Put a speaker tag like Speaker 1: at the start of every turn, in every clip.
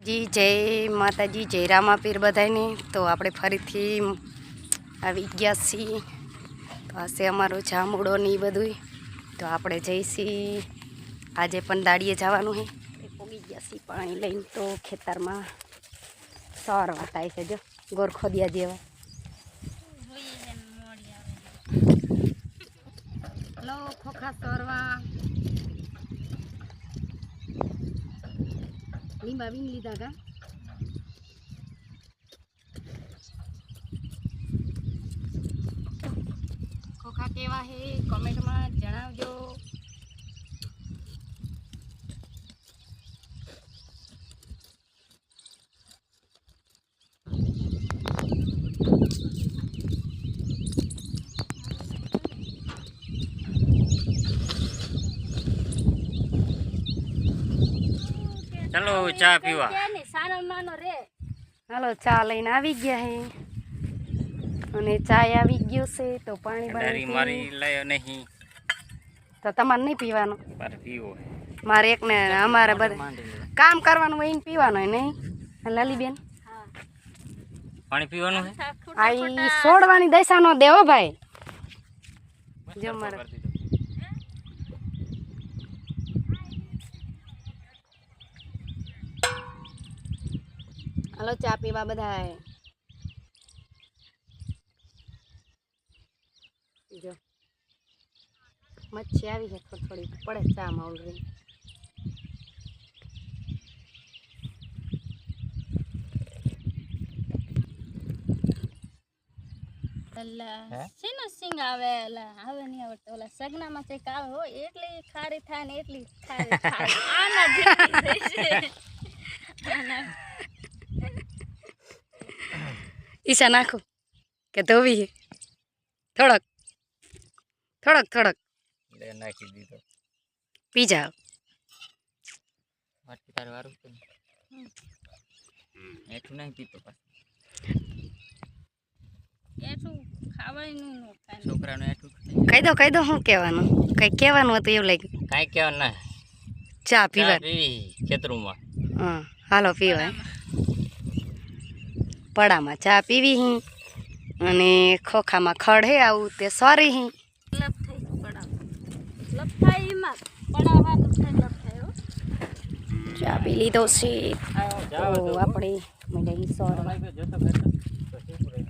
Speaker 1: જી જય માતાજી, જય રામાપીર બધાને તો આપણે ફરીથી આવી ગયા છીએ. તો હશે અમારો જામુડો ને એ બધું તો આપણે જઈશી. આજે પણ દાડીએ જવાનું છે પોગી ગયા છીએ પાણી લઈને તો ખેતરમાં. સવારમાં વાતા છે જો ગોરખોદિયા જેવા. ખોખા સરવા લીંબા વીન લીધા હતા ખોખા કેવા હે કોમેન્ટમાં જણાવજો
Speaker 2: ચાલો ચા પીવા.
Speaker 1: હાલો ચા લઈને આવી ગયા હે. અને ચા આવી ગયો છે તો પાણી બનાવી
Speaker 2: મારી લાયો નહીં.
Speaker 1: તો તમારે નહીં પીવાનું?
Speaker 2: મારે પીવો
Speaker 1: મારે એકને અમારે બધા કામ કરવાનું હોય ને પીવાનું હોય નહીં? લાલીબેન?
Speaker 2: પાણી પીવાનું છે
Speaker 1: આ છોડવાની દશા નો દેવો ભાઈ. જો મારે. હાલો ચા પીવા બધા જો. મચ્છી આવી છે થોડી થોડી. પડે ચા માં ઓલરેડી?
Speaker 3: શેનો સિંગ આવે આવે નહીં આવડતો. ઓલા સગનામાં કંઈક આવે હોય એટલી ખારી થાય ને એટલી ખારી થાય. આના
Speaker 1: ઈશા નાખો કે ધોવી થોડોક થોડોક થોડોક.
Speaker 2: નાખી દીધો.
Speaker 1: પી જાઓ કહી દો કહી દો શું કહેવાનું? કંઈ કહેવાનું હતું એવું લાગ્યું?
Speaker 2: કાંઈ કહેવાનું ના.
Speaker 1: ચા પીવી
Speaker 2: ખેતરમાં.
Speaker 1: હા હાલો પીવાય. પડામાં ચા પીવી હી અને ખોખામાં ખડે આવું તે સોરી હી. ચા પી લીધો છે. આપણે ઈ સોરવા
Speaker 2: જોતો કરતો તો શું કરે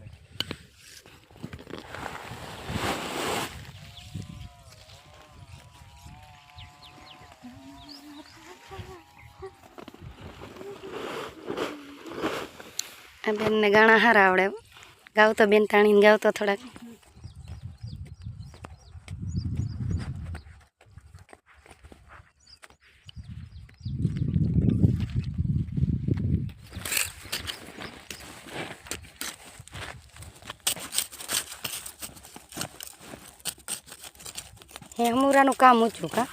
Speaker 1: આ બેનને ગાણા હારા આવડે ગાવતો બેન તાણીને ગાવ તો થોડાક. હે હમુરાનું કામ ઊંચું કા?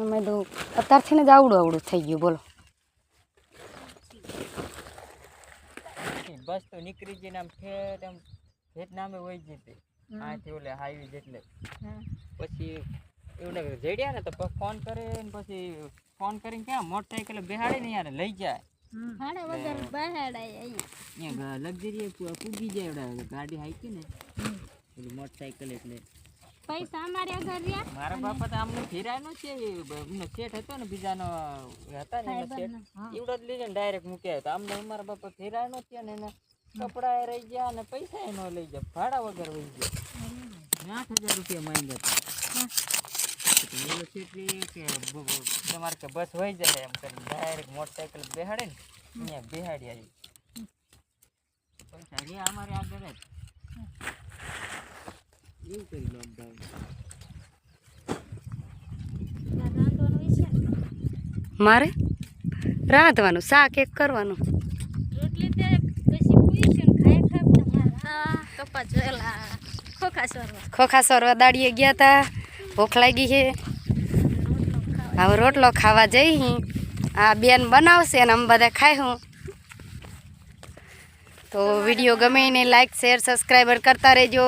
Speaker 1: અમે તો અત્યારથી ને જ આવડું આવડું થઈ ગયું, બોલો.
Speaker 2: બસ તો નીકળી જઈને આમ ઠેઠ આમ ઠેઠ નામે વહી જતી આથી ઓલે હાઈવે જેટલે. પછી એવું લાગે જડ્યા ને તો ફોન કરે ને પછી ફોન કરીને ક્યાં મોટરસાઇકલ બેહાડે ને યાર લઈ જાય.
Speaker 3: વગર બહાડાય અહીંયા.
Speaker 2: લક્ઝરી પૂગી જાય ગાડી હાઈકી ને. પેલી મોટરસાઇકલ એટલે.
Speaker 3: પૈસા અમારે આગળ રહ્યા.
Speaker 2: મારા બાપા તો આમને ફેરાય નો છે. એમનો શેઠ હતો ને બીજાનો હતા ને એમનો શેઠ. એવડો જ લીધો ને ડાયરેક્ટ મૂક્યા તો આમને અમારા બાપા ફેરાય નો થયા ને એના કપડા એ રહી ગયા અને પૈસા એનો લઈ ગયા. ભાડા વગર વહી ગયા. આઠ હજાર રૂપિયા માંગ્યા હતા. તમારે કે બસ વહી જાય એમ કરીને ડાયરેક્ટ મોટરસાઇકલ બેહાડે ને અહીંયા બેહાડી આવી. પૈસા રહ્યા અમારે આગળ જ. એવું કરી લોકડાઉન
Speaker 1: મારે? રાંધવાનું શાક એક કરવાનું.
Speaker 3: ખાય ખાય ખોખા સરવા
Speaker 1: ખોખા સરવા દાડીએ ગયા તા. ભૂખ લાગી છે હવે રોટલો ખાવા જઈ આ બેન બનાવશે અને અમે બધા ખાઈ હું. તો વીડિયો ગમે એને લાઈક શેર સબસ્ક્રાઈબર કરતા રહેજો.